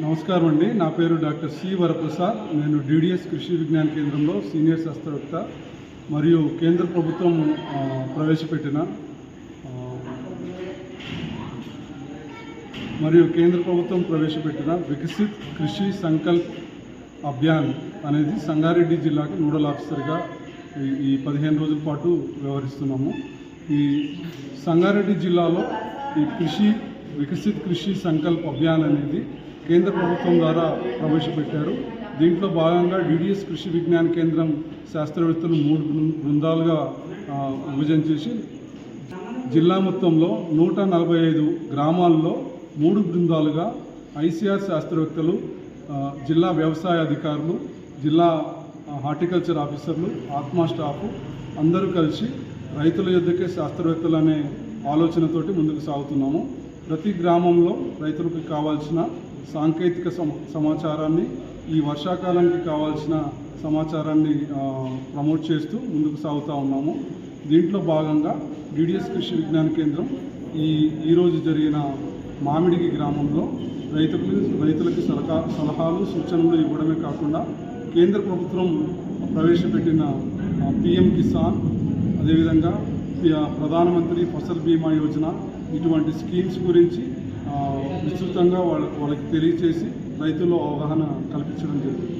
నమస్కారం అండి. నా పేరు డాక్టర్ సి వరప్రసాద్. నేను డిడిఎస్ కృషి విజ్ఞాన కేంద్రంలో సీనియర్ శాస్త్రవేత్త మరియు కేంద్ర ప్రభుత్వం ప్రవేశపెట్టిన మరియు కేంద్ర ప్రభుత్వం ప్రవేశపెట్టిన వికసిత్ కృషి సంకల్ప్ అభియాన్ అనేది సంగారెడ్డి జిల్లాకి నోడల్ ఆఫీసర్గా ఈ- ఈ పదిహేను రోజుల పాటు వ్యవహరిస్తున్నాము. ఈ సంగారెడ్డి జిల్లాలో ఈ కృషి వికసిత్ కృషి సంకల్ప్ అభియాన్ అనేది కేంద్ర ప్రభుత్వం ద్వారా ప్రవేశపెట్టారు. దీంట్లో భాగంగా డిడిఎస్ కృషి విజ్ఞాన కేంద్రం శాస్త్రవేత్తలు మూడు బృందాలుగా విభజన చేసి జిల్లా మొత్తంలో నూట నలభై ఐదు గ్రామాల్లో మూడు బృందాలుగా ఐసీఆర్ శాస్త్రవేత్తలు జిల్లా వ్యవసాయ అధికారులు జిల్లా హార్టికల్చర్ ఆఫీసర్లు ఆత్మా స్టాఫ్ అందరూ కలిసి రైతుల యొద్దకే శాస్త్రవేత్తలు అనే ఆలోచనతోటి ముందుకు సాగుతున్నాము. ప్రతి గ్రామంలో రైతులకు కావాల్సిన సాంకేతిక సమాచారాన్ని ఈ వర్షాకాలానికి కావాల్సిన సమాచారాన్ని ప్రమోట్ చేస్తూ ముందుకు సాగుతూ ఉన్నాము. దీంట్లో భాగంగా డిడిఎస్ కృషి విజ్ఞాన కేంద్రం ఈ ఈరోజు జరిగిన మామిడిగి గ్రామంలో రైతులకు రైతులకి సలహా సలహాలు సూచనలు ఇవ్వడమే కాకుండా కేంద్ర ప్రభుత్వం ప్రవేశపెట్టిన పిఎం కిసాన్ అదేవిధంగా ప్రధానమంత్రి ఫసల్ బీమా యోజన ఇటువంటి స్కీమ్స్ గురించి విస్తృతంగా వాళ్ళ వాళ్ళకి తెలియచేసి రైతుల్లో అవగాహన కల్పించడం జరిగింది.